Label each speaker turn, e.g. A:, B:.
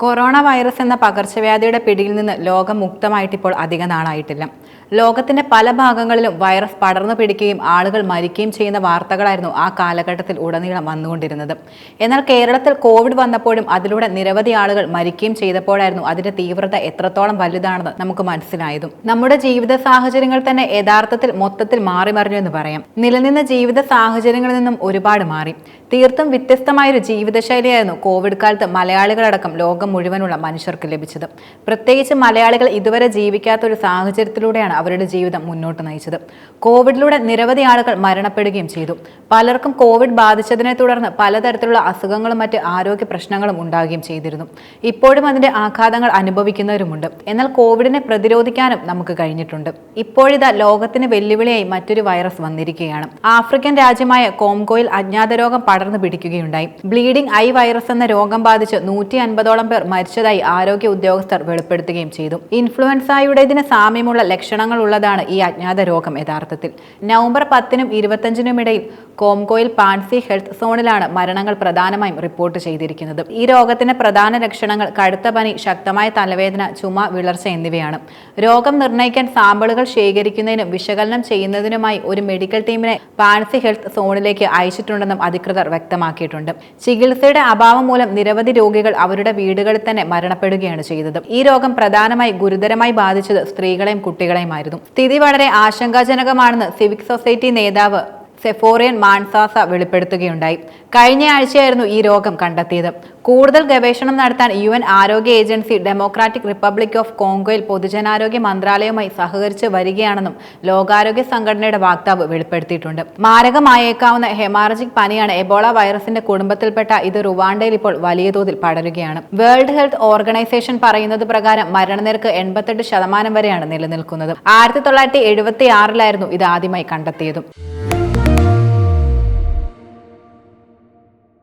A: Corona virus എന്ന പകർച്ചവ്യാധിയുടെ പിടിയിൽ നിന്ന് ലോകം മുക്തമായിട്ട് ഇപ്പോൾ അധിക നാളായിട്ടില്ല. ലോകത്തിന്റെ പല ഭാഗങ്ങളിലും വൈറസ് പടർന്നു പിടിക്കുകയും ആളുകൾ മരിക്കുകയും ചെയ്യുന്ന വാർത്തകളായിരുന്നു ആ കാലഘട്ടത്തിൽ ഉടനീളം വന്നുകൊണ്ടിരുന്നത്. എന്നാൽ കേരളത്തിൽ കോവിഡ് വന്നപ്പോഴും അതിലൂടെ നിരവധി ആളുകൾ മരിക്കുകയും ചെയ്തപ്പോഴായിരുന്നു അതിന്റെ തീവ്രത എത്രത്തോളം വലുതാണെന്ന് നമുക്ക് മനസ്സിലായതും. നമ്മുടെ ജീവിത സാഹചര്യങ്ങൾ തന്നെ യഥാർത്ഥത്തിൽ മൊത്തത്തിൽ മാറി മറിഞ്ഞു എന്ന് പറയാം. നിലനിന്ന ജീവിത സാഹചര്യങ്ങളിൽ നിന്നും ഒരുപാട് മാറി. തീർത്തും വ്യത്യസ്തമായൊരു ജീവിതശൈലിയായിരുന്നു കോവിഡ് കാലത്ത് മലയാളികളടക്കം ലോകം മുഴുവനുള്ള മനുഷ്യർക്ക് ലഭിച്ചത്. പ്രത്യേകിച്ച് മലയാളികൾ ഇതുവരെ ജീവിക്കാത്ത ഒരു സാഹചര്യത്തിലൂടെയാണ് അവരുടെ ജീവിതം മുന്നോട്ട് നയിച്ചത്. കോവിഡിലൂടെ നിരവധി ആളുകൾ മരണപ്പെടുകയും ചെയ്തു. പലർക്കും കോവിഡ് ബാധിച്ചതിനെ തുടർന്ന് പലതരത്തിലുള്ള അസുഖങ്ങളും മറ്റ് ആരോഗ്യ പ്രശ്നങ്ങളും ഉണ്ടാകുകയും ചെയ്തിരുന്നു. ഇപ്പോഴും അതിന്റെ ആഘാതങ്ങൾ അനുഭവിക്കുന്നവരുമുണ്ട്. എന്നാൽ കോവിഡിനെ പ്രതിരോധിക്കാനും നമുക്ക് കഴിഞ്ഞിട്ടുണ്ട്. ഇപ്പോഴിതാ ലോകത്തിന് വെല്ലുവിളിയായി മറ്റൊരു വൈറസ് വന്നിരിക്കുകയാണ്. ആഫ്രിക്കൻ രാജ്യമായ കോംഗോയിൽ അജ്ഞാത രോഗം പടർന്നു പിടിക്കുകയുണ്ടായി. ബ്ലീഡിംഗ് ഐ വൈറസ് എന്ന രോഗം ബാധിച്ച് നൂറ്റി അൻപതോളം പേർ മരിച്ചതായി ആരോഗ്യ ഉദ്യോഗസ്ഥർ വെളിപ്പെടുത്തുകയും ചെയ്തു. ഇൻഫ്ലുവൻസായുടേതിന് സാമ്യമുള്ള ലക്ഷണങ്ങൾ ഉള്ളതാണ് ഈ അജ്ഞാത രോഗം യഥാർത്ഥത്തിൽ. നവംബർ പത്തിനും ഇരുപത്തഞ്ചിനും ഇടയിൽ കോംഗോയിൽ പാൻസി ഹെൽത്ത് സോണിലാണ് മരണങ്ങൾ പ്രധാനമായും റിപ്പോർട്ട് ചെയ്തിരിക്കുന്നത്. ഈ രോഗത്തിന്റെ പ്രധാന ലക്ഷണങ്ങൾ കടുത്ത പനി ശക്തമായ തലവേദന ചുമ വിളർച്ച എന്നിവയാണ്. രോഗം നിർണയിക്കാൻ സാമ്പിളുകൾ ശേഖരിക്കുന്നതിനും വിശകലനം ചെയ്യുന്നതിനുമായി ഒരു മെഡിക്കൽ ടീമിനെ പാൻസി ഹെൽത്ത് സോണിലേക്ക് അയച്ചിട്ടുണ്ടെന്നും അധികൃതർ വ്യക്തമാക്കിയിട്ടുണ്ട്. ചികിത്സയുടെ അഭാവം മൂലം നിരവധി രോഗികൾ അവരുടെ വീടുകളിൽ തന്നെ മരണപ്പെടുകയാണ് ചെയ്തത് ഈ രോഗം പ്രധാനമായി ഗുരുതരമായി ബാധിച്ചത് സ്ത്രീകളെയും കുട്ടികളെയുമായിരുന്നു. സ്ഥിതി വളരെ ആശങ്കാജനകമാണെന്ന് സിവിക് സൊസൈറ്റി നേതാവ് സെഫോറിയൻ മാൻസാസ വെളിപ്പെടുത്തുകയുണ്ടായി. കഴിഞ്ഞ ആഴ്ചയായിരുന്നു ഈ രോഗം കണ്ടെത്തിയത്. കൂടുതൽ ഗവേഷണം നടത്താൻ യു എൻ ആരോഗ്യ ഏജൻസി ഡെമോക്രാറ്റിക് റിപ്പബ്ലിക് ഓഫ് കോങ്കോയിൽ പൊതുജനാരോഗ്യ മന്ത്രാലയവുമായി സഹകരിച്ച് വരികയാണെന്നും ലോകാരോഗ്യ സംഘടനയുടെ വാക്താവ് വെളിപ്പെടുത്തിയിട്ടുണ്ട്. മാരകമായേക്കാവുന്ന ഹെമാറജിക് പനിയാണ് എബോള വൈറസിന്റെ കുടുംബത്തിൽപ്പെട്ട ഇത് റുവാണ്ടയിൽ ഇപ്പോൾ വലിയ തോതിൽ പടരുകയാണ്. വേൾഡ് ഹെൽത്ത് ഓർഗനൈസേഷൻ പറയുന്നത് പ്രകാരം മരണനിരക്ക് എൺപത്തെട്ട് ശതമാനം വരെയാണ് നിലനിൽക്കുന്നത്. ആയിരത്തി തൊള്ളായിരത്തി എഴുപത്തി ആറിലായിരുന്നു ഇത് ആദ്യമായി കണ്ടെത്തിയതും.